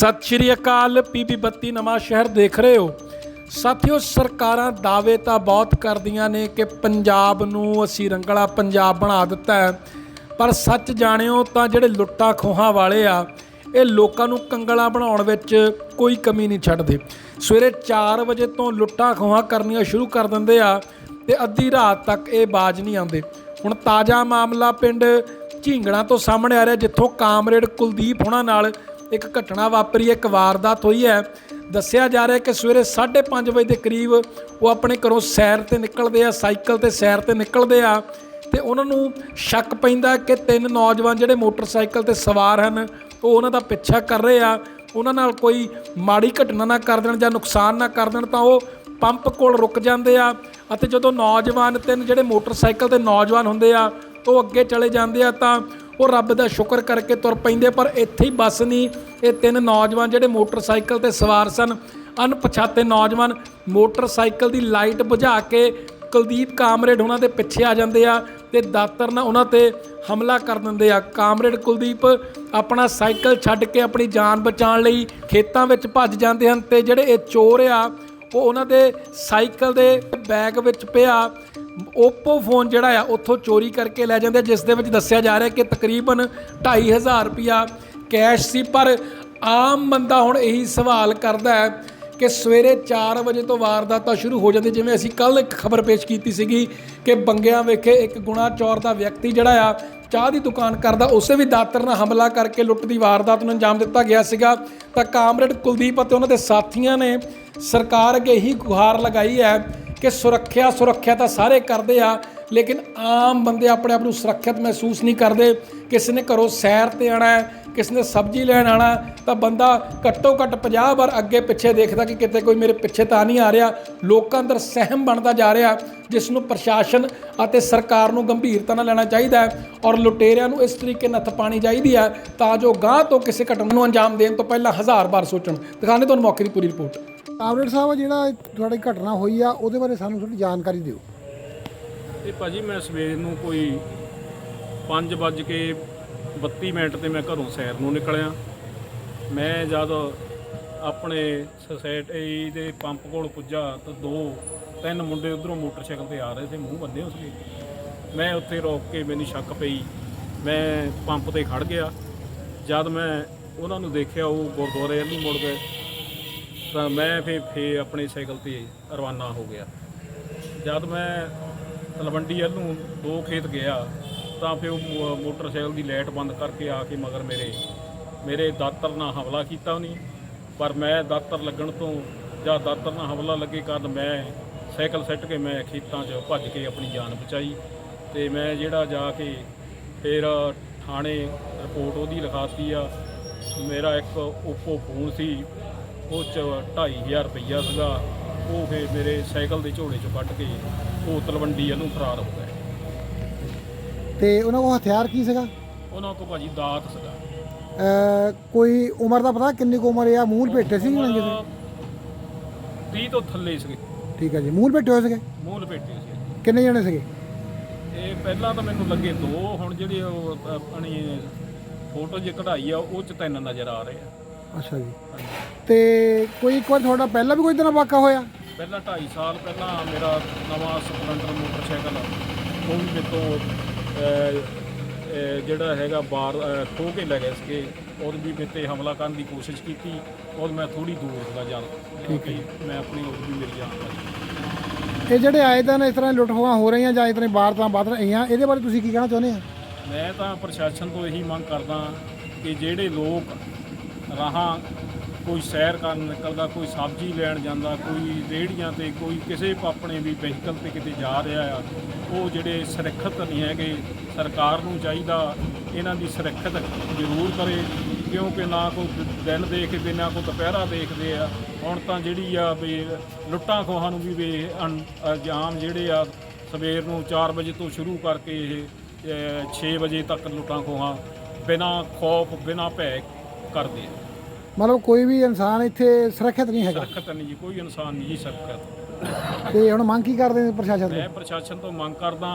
ਸਤਿ ਸ਼੍ਰੀ ਅਕਾਲ, ਪੀਪੀ ਬੱਤੀ ਨਵਾਂ ਸ਼ਹਿਰ ਦੇਖ ਰਹੇ ਹੋ। ਸਾਥੀਓ, ਸਰਕਾਰਾਂ ਦਾਅਵੇ ਤਾਂ ਬਹੁਤ ਕਰਦੀਆਂ ਨੇ ਕਿ ਪੰਜਾਬ ਨੂੰ ਅਸੀਂ ਰੰਗਲਾ ਪੰਜਾਬ ਬਣਾ ਦਿੱਤਾ ਹੈ। ਪਰ ਸੱਚ ਜਾਣਿਓ ਤਾਂ ਜਿਹੜੇ ਲੁੱਟਾਂ ਖੋਹਾਂ ਵਾਲੇ ਆ, ਇਹ ਲੋਕਾਂ ਨੂੰ ਕੰਗਲਾ ਬਣਾਉਣ ਵਿੱਚ ਕੋਈ ਕਮੀ ਨਹੀਂ ਛੱਡਦੇ। ਸਵੇਰੇ 4 ਵਜੇ ਤੋਂ ਲੁੱਟਾਂ ਖੋਹਾਂ ਕਰਨੀਆਂ ਸ਼ੁਰੂ ਕਰ ਦਿੰਦੇ ਆ ਤੇ ਅੱਧੀ ਰਾਤ ਤੱਕ ਇਹ ਬਾਜ ਨਹੀਂ ਆਉਂਦੇ। ਹੁਣ ਤਾਜ਼ਾ ਮਾਮਲਾ ਪਿੰਡ ਝਿੰਗਣਾ ਤੋਂ ਸਾਹਮਣੇ ਆ ਰਿਹਾ, ਜਿੱਥੋਂ ਕਾਮਰੇਡ ਕੁਲਦੀਪ ਹੋਣਾ ਨਾਲ ਇੱਕ ਘਟਨਾ ਵਾਪਰੀ ਹੈ ਇੱਕ ਵਾਰਦਾਤ ਹੋਈ ਹੈ। ਦੱਸਿਆ ਜਾ ਰਿਹਾ ਕਿ ਸਵੇਰੇ 5:30 ਵਜੇ ਦੇ ਕਰੀਬ ਉਹ ਆਪਣੇ ਘਰੋਂ ਸੈਰ ਤੇ ਨਿਕਲਦੇ ਆ, ਸਾਈਕਲ ਤੇ ਸੈਰ ਤੇ ਨਿਕਲਦੇ ਆ ਤੇ ਉਹਨਾਂ ਨੂੰ ਸ਼ੱਕ ਪੈਂਦਾ ਕਿ ਤਿੰਨ ਨੌਜਵਾਨ ਜਿਹੜੇ ਮੋਟਰਸਾਈਕਲ ਤੇ ਸਵਾਰ ਹਨ, ਉਹ ਉਹਨਾਂ ਦਾ ਪਿੱਛਾ ਕਰ ਰਹੇ ਆ। ਉਹਨਾਂ ਨਾਲ ਕੋਈ ਮਾੜੀ ਘਟਨਾ ਨਾ ਕਰ ਦੇਣ ਜਾਂ ਨੁਕਸਾਨ ਨਾ ਕਰ ਦੇਣ ਤਾਂ ਉਹ ਪੰਪ ਕੋਲ ਰੁਕ ਜਾਂਦੇ ਆ ਅਤੇ ਜਦੋਂ ਨੌਜਵਾਨ ਤਿੰਨ ਜਿਹੜੇ ਮੋਟਰਸਾਈਕਲ ਤੇ ਨੌਜਵਾਨ ਹੁੰਦੇ ਆ, ਉਹ ਅੱਗੇ ਚਲੇ ਜਾਂਦੇ ਆ ਤਾਂ ਉਹ ਰੱਬ ਦਾ ਸ਼ੁਕਰ ਕਰਕੇ ਤੁਰ ਪੈਂਦੇ, ਪਰ ਇੱਥੇ ਹੀ ਬਸ ਨਹੀਂ। ਇਹ ਤਿੰਨ ਨੌਜਵਾਨ ਜਿਹੜੇ ਮੋਟਰਸਾਈਕਲ ਤੇ ਸਵਾਰ ਸਨ, ਅਣਪਛਾਤੇ ਨੌਜਵਾਨ ਮੋਟਰਸਾਈਕਲ ਦੀ ਲਾਈਟ ਬੁਝਾ ਕੇ ਕੁਲਦੀਪ ਕਾਮਰੇਡ ਉਹਨਾਂ ਦੇ ਪਿੱਛੇ ਆ ਜਾਂਦੇ ਆ ਤੇ ਦਾਤਰ ਨਾਲ ਉਹਨਾਂ ਤੇ ਹਮਲਾ ਕਰ ਦਿੰਦੇ ਆ। ਕਾਮਰੇਡ ਕੁਲਦੀਪ ਆਪਣਾ ਸਾਈਕਲ ਛੱਡ ਕੇ ਆਪਣੀ ਜਾਨ ਬਚਾਉਣ ਲਈ ਖੇਤਾਂ ਵਿੱਚ ਭੱਜ ਜਾਂਦੇ ਹਨ ਤੇ ਜਿਹੜੇ ਇਹ ਚੋਰ ਆ, ਉਹ ਉਹਨਾਂ ਦੇ ਸਾਈਕਲ ਦੇ ਬੈਗ ਵਿੱਚ ਪਿਆ। ਓਪੋ ਫੋਨ ਜਿਹੜਾ ਆ, ਉੱਥੋਂ ਚੋਰੀ ਕਰਕੇ ਲੈ ਜਾਂਦੇ ਜਿਸ ਦੇ ਵਿੱਚ ਦੱਸਿਆ ਜਾ ਰਿਹਾ ਕਿ ਤਕਰੀਬਨ 2500 ਰੁਪਿਆ ਕੈਸ਼ ਸੀ। ਪਰ ਆਮ ਬੰਦਾ ਹੁਣ ਇਹੀ ਸਵਾਲ ਕਰਦਾ ਹੈ ਕਿ ਸਵੇਰੇ 4 ਵਜੇ ਤੋਂ ਵਾਰਦਾਤਾਂ ਸ਼ੁਰੂ ਹੋ ਜਾਂਦੀ, ਜਿਵੇਂ ਅਸੀਂ ਕੱਲ ਇੱਕ ਖਬਰ ਪੇਸ਼ ਕੀਤੀ ਸੀਗੀ ਕਿ ਬੰਗਿਆਂ ਵਿਖੇ ਇੱਕ ਗੁਣਾ ਚੋਰ ਦਾ ਵਿਅਕਤੀ ਜਿਹੜਾ ਆ, ਚਾਹ ਦੀ ਦੁਕਾਨ ਕਰਦਾ, ਉਸੇ ਵੀ ਦਾਤਰ ਨਾਲ ਹਮਲਾ ਕਰਕੇ ਲੁੱਟ ਦੀ ਵਾਰਦਾਤ ਨੂੰ ਅੰਜਾਮ ਦਿੱਤਾ ਗਿਆ ਸੀਗਾ। ਤਾਂ ਕਾਮਰੇਡ ਕੁਲਦੀਪ ਅਤੇ ਉਹਨਾਂ ਦੇ ਸਾਥੀਆਂ ਨੇ ਸਰਕਾਰ ਅੱਗੇ ਹੀ ਗੁਹਾਰ ਲਗਾਈ ਹੈ ਕਿ ਸੁਰੱਖਿਆ ਸੁਰੱਖਿਆ ਤਾਂ ਸਾਰੇ ਕਰਦੇ ਆ, ਲੇਕਿਨ ਆਮ ਬੰਦੇ ਆਪਣੇ ਆਪ ਨੂੰ ਸੁਰੱਖਿਅਤ ਮਹਿਸੂਸ ਨਹੀਂ ਕਰਦੇ। ਕਿਸੇ ਨੇ ਘਰੋਂ ਸੈਰ ਤੇ ਆਣਾ ਹੈ, ਕਿਸੇ ਨੇ ਸਬਜ਼ੀ ਲੈਣ ਆਣਾ ਤਾਂ ਬੰਦਾ ਘੱਟੋ ਘੱਟ 50 ਵਾਰ ਅੱਗੇ ਪਿੱਛੇ ਦੇਖਦਾ ਕਿ ਕਿਤੇ ਕੋਈ ਮੇਰੇ ਪਿੱਛੇ ਤਾਂ ਨਹੀਂ ਆ ਰਿਹਾ। ਲੋਕਾਂ ਅੰਦਰ ਸਹਿਮ ਬਣਦਾ ਜਾ ਰਿਹਾ, ਜਿਸ ਨੂੰ ਪ੍ਰਸ਼ਾਸਨ ਅਤੇ ਸਰਕਾਰ ਨੂੰ ਗੰਭੀਰਤਾ ਨਾਲ ਲੈਣਾ ਚਾਹੀਦਾ ਹੈ ਔਰ ਲੁਟੇਰਿਆਂ ਨੂੰ ਇਸ ਤਰੀਕੇ ਨੱਥ ਪਾਣੀ ਚਾਹੀਦੀ ਹੈ ਤਾਂ ਜੋ ਗਾਂ ਤੋਂ ਕਿਸੇ ਘਟਨਾ ਨੂੰ ਅੰਜਾਮ ਦੇਣ ਤੋਂ ਪਹਿਲਾਂ ਹਜ਼ਾਰ ਵਾਰ ਸੋਚਣ। ਦਿਖਾਣੇ ਤੁਹਾਨੂੰ ਮੌਕੇ ਦੀ ਪੂਰੀ ਰਿਪੋਰਟ। ਕਾਮਰੇਡ ਸਾਹਿਬ, ਜਿਹੜਾ ਤੁਹਾਡੀ ਘਟਨਾ ਹੋਈ ਆ, ਉਹਦੇ ਬਾਰੇ ਸਾਨੂੰ ਥੋੜੀ ਜਾਣਕਾਰੀ ਦਿਓ। ਇਹ ਭਾਜੀ ਮੈਂ ਸਵੇਰ ਨੂੰ ਕੋਈ 5 ਵੱਜ ਕੇ 32 ਮਿੰਟ ਤੇ ਮੈਂ ਘਰੋਂ ਸੈਰ ਨੂੰ ਨਿਕਲਿਆ। ਮੈਂ ਜਦ ਆਪਣੇ ਸੋਸਾਇਟੀ ਦੇ ਪੰਪ ਕੋਲ ਪੁੱਜਾ, ਤਾਂ ਦੋ, ਤਿੰਨ ਮੁੰਡੇ ਉਧਰੋਂ ਮੋਟਰਸਾਈਕਲ ਤੇ ਆ ਰਹੇ ਸੀ, ਮੂੰਹ ਬੰਦੇ ਉਸਲੇ ਮੈਂ ਉੱਥੇ ਰੋਕ ਕੇ ਮੈਨੂੰ ਸ਼ੱਕ ਪਈ। ਮੈਂ ਪੰਪ ਤੇ ਖੜ ਗਿਆ। ਜਦ ਮੈਂ ਉਹਨਾਂ ਨੂੰ ਦੇਖਿਆ, ਉਹ ਗੁਰਦੁਆਰੇ ਵੱਲ ਨੂੰ ਮੁੜ ਗਏ। ਤਾਂ ਮੈਂ ਫੇ ਫੇ ਆਪਣੇ ਸਾਈਕਲ ਤੇ ਰਵਾਨਾ ਹੋ ਗਿਆ। ਜਦ ਮੈਂ ਤਲਵੰਡੀ ਵੱਲ ਨੂੰ ਦੋ ਖੇਤ ਗਿਆ, ਤਾਂ ਫਿਰ ਉਹ ਮੋ- ਮੋਟਰਸਾਈਕਲ ਦੀ ਲਾਈਟ ਬੰਦ ਕਰਕੇ ਆ ਕੇ ਮਗਰ ਮੇਰੇ ਮੇਰੇ ਦਾਤਰ ਨਾਲ ਹਮਲਾ ਕੀਤਾ ਉਹਨੇ। ਪਰ ਮੈਂ ਦਾਤਰ ਲੱਗਣ ਤੋਂ ਜਾਂ ਦਾਤਰ ਨਾਲ ਹਮਲਾ ਲੱਗੇ ਕਾਰਨ ਮੈਂ ਸਾਈਕਲ ਸੱਟ ਕੇ ਮੈਂ ਖੇਤਾਂ 'ਚ ਭੱਜ ਕੇ ਆਪਣੀ ਜਾਨ ਬਚਾਈ ਤੇ ਮੈਂ ਜਿਹੜਾ ਜਾ ਕੇ ਫਿਰ ਥਾਣੇ ਰਿਪੋਰਟ ਉਹਦੀ ਲਿਖਾਤੀ ਆ। ਮੇਰਾ ਇੱਕ ਓਪੋ ਫੋਨ ਸੀ ਉਹ 'ਚ 2500 ਰੁਪਈਆ ਸੀਗਾ। ਉਹ ਫਿਰ ਮੇਰੇ ਸਾਈਕਲ ਦੇ ਝੋਲੇ 'ਚੋਂ ਕੱਢ ਕੇ ਉਹ ਤਲਵੰਡੀ ਵੱਲ ਫਰਾਰ ਹੋ ਗਏ। ਤੇ ਉਹਨਾਂ ਕੋਲ ਹਥਿਆਰ ਕੀ ਸੀਗਾ? ਉਹਨਾਂ ਕੋਲ ਭਾਜੀ ਦਾਤ ਸੀਗਾ। ਅਹ ਕੋਈ ਉਮਰ ਦਾ ਪਤਾ ਕਿੰਨੀ ਕੁ ਉਮਰ ਆ? ਮੂੰਹ ਲਪੇਟੇ ਸੀ ਨੰਗੇ ਸੀ 30 ਤੋਂ ਥੱਲੇ ਸੀਗੇ। ਠੀਕ ਹੈ ਜੀ ਮੂੰਹ ਲਪੇਟੇ ਹੋਏ ਸੀਗੇ? ਮੂੰਹ ਲਪੇਟੇ ਸੀ ਕਿੰਨੇ ਜਣੇ ਸੀਗੇ? ਇਹ ਪਹਿਲਾਂ ਤਾਂ ਮੈਨੂੰ ਲੱਗੇ ਦੋ ਹੁਣ ਜਿਹੜੀ ਉਹ ਆਪਣੀ ਫੋਟੋ ਜੇ ਕਢਾਈ ਆ ਉਹ 'ਚ ਤਿੰਨ ਨਜ਼ਰ ਆ ਰਹੇ ਆ। ਅੱਛਾ ਜੀ। ਤੇ ਕੋਈ ਇੱਕ ਵਾਰ ਤੁਹਾਡਾ ਪਹਿਲਾਂ ਵੀ ਕੋਈ ਇਦਾਂ ਦਾ ਵਾਕਾ ਹੋਇਆ? ਪਹਿਲਾਂ 2.5 ਸਾਲ ਪਹਿਲਾਂ ਮੇਰਾ ਨਵਾਂ ਸਪਲੈਂਡਰ ਮੋਟਰਸਾਈਕਲ ਉਹ ਵੀ ਮੇਰੇ ਤੋਂ ਅਹ, ਅਹ, ਜਿਹੜਾ ਹੈਗਾ ਬਾਰ ਅਹ, ਖੋਹ ਕੇ ਲੈ ਗਏ ਸੀਗੇ। ਉਹ ਵੀ ਮੇਰੇ ਤੇ ਹਮਲਾ ਕਰਨ ਦੀ ਕੋਸ਼ਿਸ਼ ਕੀਤੀ। ਉਹ ਮੈਂ ਥੋੜੀ ਦੂਰ ਸੀਗਾ ਜਾਣ ਕਿਉਂਕਿ ਮੈਂ ਆਪਣੀ ਉਹ ਵੀ ਮੇਰੀ ਜਾਨ ਇਹ ਜਿਹੜੇ ਆਏ ਤਾਂ ਇਸ ਤਰ੍ਹਾਂ ਲੁੱਟ ਖੋਹਾਂ ਹੋ ਰਹੀਆਂ ਜਾਂ ਇਸ ਤਰ੍ਹਾਂ ਵਾਰਦਾਤਾਂ ਵੱਧ ਰਹੀਆਂ ਇਹਦੇ ਬਾਰੇ ਤੁਸੀਂ ਕੀ ਕਹਿਣਾ ਚਾਹੁੰਦੇ ਆ ਮੈਂ ਤਾਂ ਪ੍ਰਸ਼ਾਸਨ ਤੋਂ ਇਹੀ ਮੰਗ ਕਰਦਾ ਕਿ ਜਿਹੜੇ ਲੋਕ ਰਾਹਾਂ, ਕੋਈ ਸੈਰ ਕਰਨ ਨਿਕਲਦਾ, ਕੋਈ ਸਬਜ਼ੀ ਲੈਣ ਜਾਂਦਾ, ਕੋਈ ਰੇਹੜੀਆਂ ਤੇ, ਕੋਈ ਕਿਸੇ ਆਪਣੇ ਵੀ ਵਹੀਕਲ ਤੇ ਕਿਤੇ ਜਾ ਰਿਹਾ ਆ, ਉਹ ਜਿਹੜੇ ਸੁਰੱਖਿਅਤ ਨਹੀਂ ਹੈਗੇ, ਸਰਕਾਰ ਨੂੰ ਚਾਹੀਦਾ ਇਹਨਾਂ ਦੀ ਸੁਰੱਖਿਅਤ ਜ਼ਰੂਰ ਕਰੇ, ਕਿਉਂਕਿ ਨਾ ਕੋਈ ਦਿਨ ਦੇਖਦੇ, ਨਾ ਕੋਈ ਦੁਪਹਿਰਾ ਦੇਖਦੇ ਆ। ਹੁਣ ਤਾਂ ਜਿਹੜੀ ਆ ਵੀ ਲੁੱਟਾਂ ਖੋਹਾਂ ਨੂੰ ਵੀ ਵੀ ਅਣ- ਅੰਜਾਮ ਜਿਹੜੇ ਆ, ਸਵੇਰ ਨੂੰ 4 ਵਜੇ ਤੋਂ ਸ਼ੁਰੂ ਕਰਕੇ ਇਹ 6 ਵਜੇ ਤੱਕ ਲੁੱਟਾਂ ਖੋਹਾਂ, ਬਿਨਾਂ ਖੌਫ, ਬਿਨਾਂ ਭੈ ਕਰਦੇ ਆ। ਮਤਲਬ ਕੋਈ ਵੀ ਇਨਸਾਨ ਇੱਥੇ ਸੁਰੱਖਿਅਤ ਨਹੀਂ ਹੈਗਾ। ਸੁਰੱਖਿਅਤ ਨਹੀਂ ਜੀ ਕੋਈ ਇਨਸਾਨ ਨਹੀਂ ਜੀ ਸੁਰੱਖਿਅਤ। ਤੇ ਹੁਣ ਮੰਗ ਕੀ ਕਰਦੇ ਨੇ ਪ੍ਰਸ਼ਾਸਨ ਤੋਂ? ਮੈਂ ਪ੍ਰਸ਼ਾਸਨ ਤੋਂ ਮੰਗ ਕਰਦਾ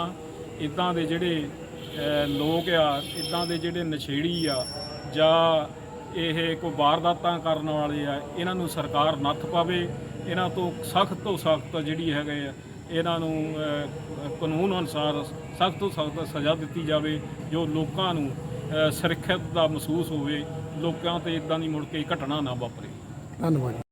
ਇਦਾਂ ਦੇ ਜਿਹੜੇ ਲੋਕ ਆ ਇਦਾਂ ਦੇ ਜਿਹੜੇ ਨਸ਼ੇੜੀ ਆ ਜਾਂ ਇਹ ਕੋਈ ਵਾਰਦਾਤਾਂ ਕਰਨ ਵਾਲੇ ਆ ਇਹਨਾਂ ਨੂੰ ਸਰਕਾਰ ਨੱਥ ਪਾਵੇ। ਇਹਨਾਂ ਤੋਂ ਸਖਤ ਤੋਂ ਸਖਤ ਜਿਹੜੀ ਹੈਗੇ ਆ ਇਹਨਾਂ ਨੂੰ ਕਾਨੂੰਨ ਅਨੁਸਾਰ ਸਖਤ ਤੋਂ ਸਖਤ ਸਜ਼ਾ ਦਿੱਤੀ ਜਾਵੇ ਜੋ ਲੋਕਾਂ ਨੂੰ ਸੁਰੱਖਿਅਤ ਦਾ ਮਹਿਸੂਸ ਹੋਵੇ। ਲੋਕਾਂ ਤੇ ਇਦਾਂ ਦੀ ਮੁੜ ਕੇ ਘਟਨਾ ਨਾ ਵਾਪਰੇ। ਧੰਨਵਾਦ